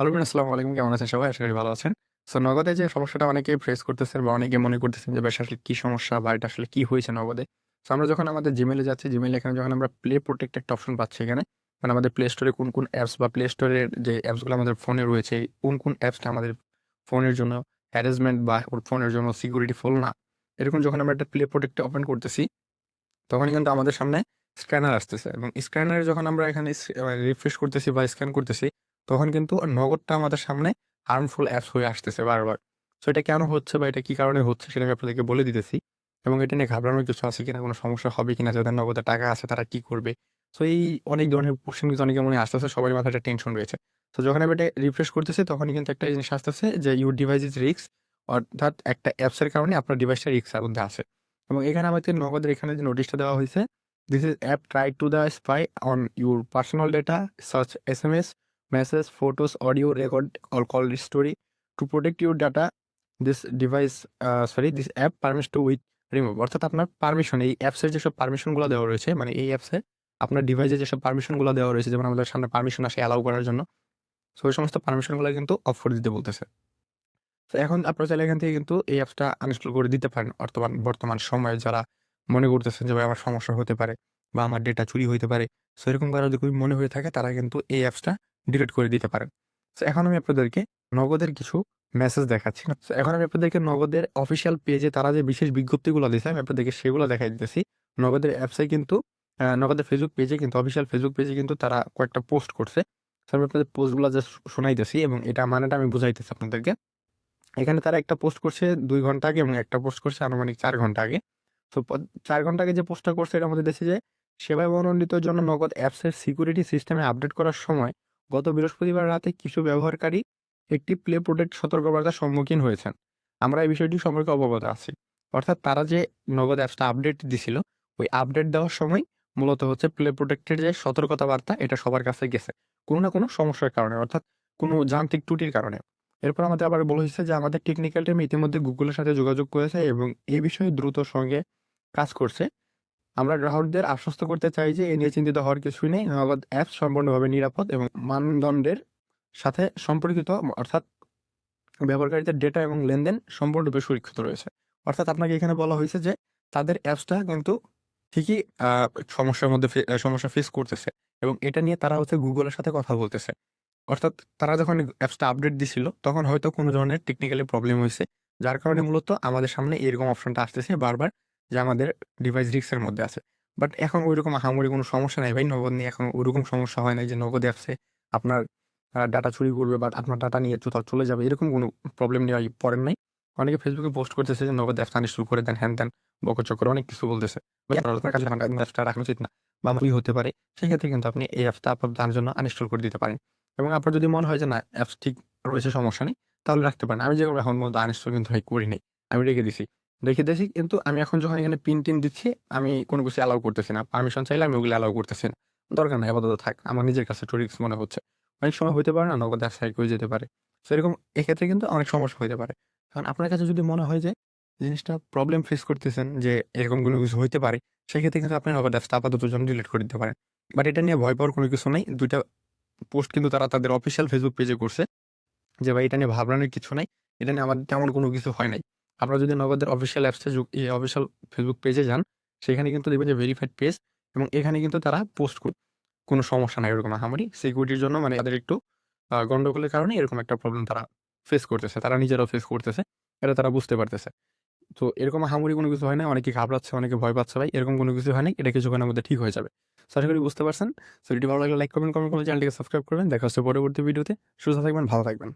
Hello আসসালামু আলাইকুম। কেমন আছেন সবাই? আশা করি ভালো আছেন। সো নগদে যে সমস্যাটা অনেকেই ফেস করতেছেন বা অনেকে মনে করতেছেন যে, বেশ, আসলে কী সমস্যা বা এটা আসলে কী হয়েছে নগদে? সো আমরা যখন আমাদের জিমেলে যাচ্ছি জিমেলে এখানে যখন আমরা প্লে প্রোটেক্ট একটা অপশন পাচ্ছি এখানে মানে আমাদের প্লে স্টোরে কোন কোন অ্যাপস বা প্লে স্টোরের যে অ্যাপসগুলো আমাদের ফোনে রয়েছে, কোন কোন অ্যাপসটা আমাদের ফোনের জন্য হ্যারাসমেন্ট বা ওর ফোনের জন্য সিকিউরিটি ফুল না? এরকম যখন আমরা একটা প্লে প্রোটেক্টে ওপেন করতেছি তখন কিন্তু আমাদের সামনে স্ক্যানার আসতেছে। এবং স্ক্যানারে যখন আমরা এখানে রিফ্রেশ করতেছি বা স্ক্যান করতেছি তখন কিন্তু নগদটা আমাদের সামনে হার্মফুল অ্যাপস হয়ে আসতেছে বারবার। সো এটা কেন হচ্ছে বা এটা কি কারণে হচ্ছে সেটা আমি আপনাদেরকে বলে দিতেছি এবং এটা নিয়ে ঘাবড়ানোর কিছু আছে কিনা, কোনো সমস্যা হবে কিনা, যাদের নগদে টাকা আছে তারা কি করবে? সো এই অনেক ধরনের কোশ্চেন কিন্তু অনেকে মনে আসতেছে সবাই মাথায় একটা টেনশন রয়েছে। তো যখন আমি এটা রিফ্রেশ করতেছি তখনই কিন্তু একটা জিনিস আসতেছে যে ইউর ডিভাইস ইজ রিক্স অর্থাৎ একটা অ্যাপসের কারণে আপনার ডিভাইসটা রিক্সের মধ্যে আছে। এবং এখানে আমাদের নগদের এখানে যে নোটিশটা দেওয়া হয়েছে this is app try to the spy on your personal data search S M S message, photos, audio, record, or call history. To protect your data, this device, uh, sorry, this app permits to with remove অর্থাৎ আপনার permission এই অ্যাপসের যেসব পারমিশনগুলো দেওয়া রয়েছে মানে এই অ্যাপসে আপনার ডিভাইসে যেসব পারমিশনগুলো দেওয়া রয়েছে যেমন আমাদের সামনে পারমিশন আসে অ্যালাউ করার জন্য সো ওই সমস্ত পারমিশনগুলো কিন্তু অফ করে দিতে বলতেছে। তো এখন আপনারা চাইলে এখান থেকে কিন্তু এই অ্যাপসটা আনইনস্টল করে দিতে পারেন। বর্তমান বর্তমান সময়ে যারা মনে করতেছেন যে ভাই আমার সমস্যা হতে পারে বা আমার ডেটা চুরি হতে পারে। সো এরকম কারও যদি মনে হয়ে থাকে তারা কিন্তু এই অ্যাপসটা ডিলিট করে দিতে পারেন। তো এখন আমি আপনাদেরকে নগদের কিছু মেসেজ দেখাচ্ছি। এখন আমি আপনাদেরকে নগদের অফিসিয়াল পেজে তারা যে বিশেষ বিজ্ঞপ্তিগুলো দিয়েছে, আমি আপনাদেরকে সেগুলো দেখাই দিতেছি। নগদের অ্যাপসে কিন্তু নগদের ফেসবুক পেজে কিন্তু অফিসিয়াল ফেসবুক পেজে কিন্তু তারা কয়েকটা পোস্ট করছে। আমি আপনাদের পোস্টগুলো জাস্ট শোনাইতেছি এবং এটা মানেটা আমি বুঝাইতেছি আপনাদেরকে। এখানে তারা একটা পোস্ট করছে দুই ঘণ্টা আগে এবং একটা পোস্ট করছে আনুমানিক চার ঘণ্টা আগে। তো চার ঘণ্টা আগে যে পোস্টটা করছে এটা আমাদের দেশে যে, সেবায় মনোনীতের জন্য নগদ অ্যাপসের সিকিউরিটি সিস্টেমে আপডেট করার সময় গত বৃহস্পতিবার রাতে কিছু ব্যবহারকারী একটি প্লে প্রোটেক্ট সতর্কবার্তার সম্মুখীন হয়েছেন। আমরা এই বিষয়টি সম্পর্কে অবগত আছি। অর্থাৎ তারা যে নগদ অ্যাপসটা আপডেট দিছিল, ওই আপডেট দেওয়ার সময় মূলত হচ্ছে প্লে প্রোটেক্টের যে সতর্কতা বার্তা এটা সবার কাছে গেছে। কোনো না কোনো সমস্যার কারণে, অর্থাৎ কোনো যান্ত্রিক ত্রুটির কারণে। এরপর আমাদের আবার বলা হয়েছে যে, আমাদের টেকনিক্যাল টিম ইতিমধ্যে গুগলের সাথে যোগাযোগ করেছে এবং এই বিষয়ে দ্রুত সঙ্গে কাজ করছে। আমরা গ্রাহকদের আশ্বস্ত করতে চাই যে এ নিয়ে চিন্তিত হওয়ার কিছুই নেই। নগদ অ্যাপ সম্পূর্ণভাবে নিরাপদ এবং মানদণ্ডের সাথে সম্পর্কিত, অর্থাৎ ব্যবহারকারীদের ডেটা এবং লেনদেন সম্পূর্ণরূপে সুরক্ষিত রয়েছে। অর্থাৎ আপনাকে এখানে বলা হয়েছে যে তাদের অ্যাপসটা কিন্তু ঠিকই সমস্যার মধ্যে সমস্যা ফেস করতেছে এবং এটা নিয়ে তারা হচ্ছে গুগলের সাথে কথা বলতেছে। অর্থাৎ তারা যখন অ্যাপসটা আপডেট দিছিল, তখন হয়তো কোনো ধরনের টেকনিক্যালি প্রবলেম হয়েছে, যার কারণে মূলত আমাদের সামনে এরকম অপশনটা আসতেছে বারবার। যে আমাদের ডিভাইস রিক্সের মধ্যে আছে। বাট এখন ওইরকম আহামরি কোনো সমস্যা নাই ভাই নগদ নিয়ে এখন ওইরকম সমস্যা হয় নাই যে নগদ অ্যাপসে আপনার ডাটা চুরি করবে বা আপনার ডাটা নিয়ে কোথাও চলে যাবে এরকম কোনো প্রবলেম নিয়ে পড়েন নাই। অনেকে ফেসবুকে পোস্ট করতেছে যে নগদ অ্যাপস আনইনস্টল করে দেন হ্যান দেন বকচক্কর অনেক কিছু বলতেছে। ভাই, কাছে অ্যাপসটা রাখা উচিত না বা আমার কি হতে পারে সেক্ষেত্রে কিন্তু আপনি এই অ্যাপসটা আপনার তার জন্য আনইনস্টল করে দিতে পারেন। এবং আপনার যদি মনে হয় যে না অ্যাপস ঠিক রয়েছে সমস্যা নেই তাহলে রাখতে পারেন। আমি যেরকম এখন মধ্যে আনইনস্টল কিন্তু করি নাই। আমি রেখে দিছি। রেখে দিয়েছি কিন্তু আমি এখন যখন এখানে পিন টিন দিচ্ছি, আমি কোনো কিছু অ্যালাউ করতেছি না। পারমিশন চাইলে আমি ওগুলো অ্যালাউ করতেছি না। দরকার নাই, আপাতত থাক। আমার নিজের কাছে টরিক্স মনে হচ্ছে। অনেক সময় হতে পারে না, নগদ সাইড করে যেতে পারে। সেরকম এক্ষেত্রে কিন্তু অনেক সমস্যা হতে পারে। কারণ আপনার কাছে যদি মনে হয় যে, জিনিসটা প্রবলেম ফেস করতেছেন, যে এরকম কোনো কিছু হইতে পারে, সেক্ষেত্রে কিন্তু আপনি নগদ অ্যাপসটা আপাতত জন্য ডিলিট করে দিতে পারেন। বাট এটা নিয়ে ভয় পাওয়ার কোনো কিছু নেই। দুইটা পোস্ট কিন্তু তারা তাদের অফিসিয়াল ফেসবুক পেজে করছে, যে ভাই, এটা নিয়ে ভাবনার কিছু নাই। এটা নিয়ে আমার তেমন কোনো কিছু হয় নাই। আপনারা যদি নগদের অফিসিয়াল অ্যাপসে অফিসিয়াল ফেসবুক পেজে যান, সেখানে কিন্তু দেখবেন যে ভেরিফাইড পেজ এবং এখানে কিন্তু তারা পোস্ট করে কোনো সমস্যা নাই, এরকম আহামরি। সিকিউরিটির জন্য মানে তাদের একটু গন্ডগোলের কারণে এরকম একটা প্রবলেম তারা ফেস করতেছে, তারা নিজেরাও ফেস করতেছে, এটা তারা বুঝতে পারতেছে। তো এরকম আহামরি কোনো কিছু হয় না, অনেকে ঘাবড়াচ্ছে, অনেকে ভয় পাচ্ছে ভাই, এরকম কোনো কিছু হয় না এটা কিছুক্ষণের মধ্যে ঠিক হয়ে যাবে। আশা করি বুঝতে পারছেন। ভিডিও ভালো লাগলে লাইক করবেন কমেন্ট করবেন চ্যানেলটিকে সাবস্ক্রাইব করবেন। দেখা হচ্ছে পরবর্তী ভিডিওতে সুস্থ থাকবেন, ভালো থাকবেন।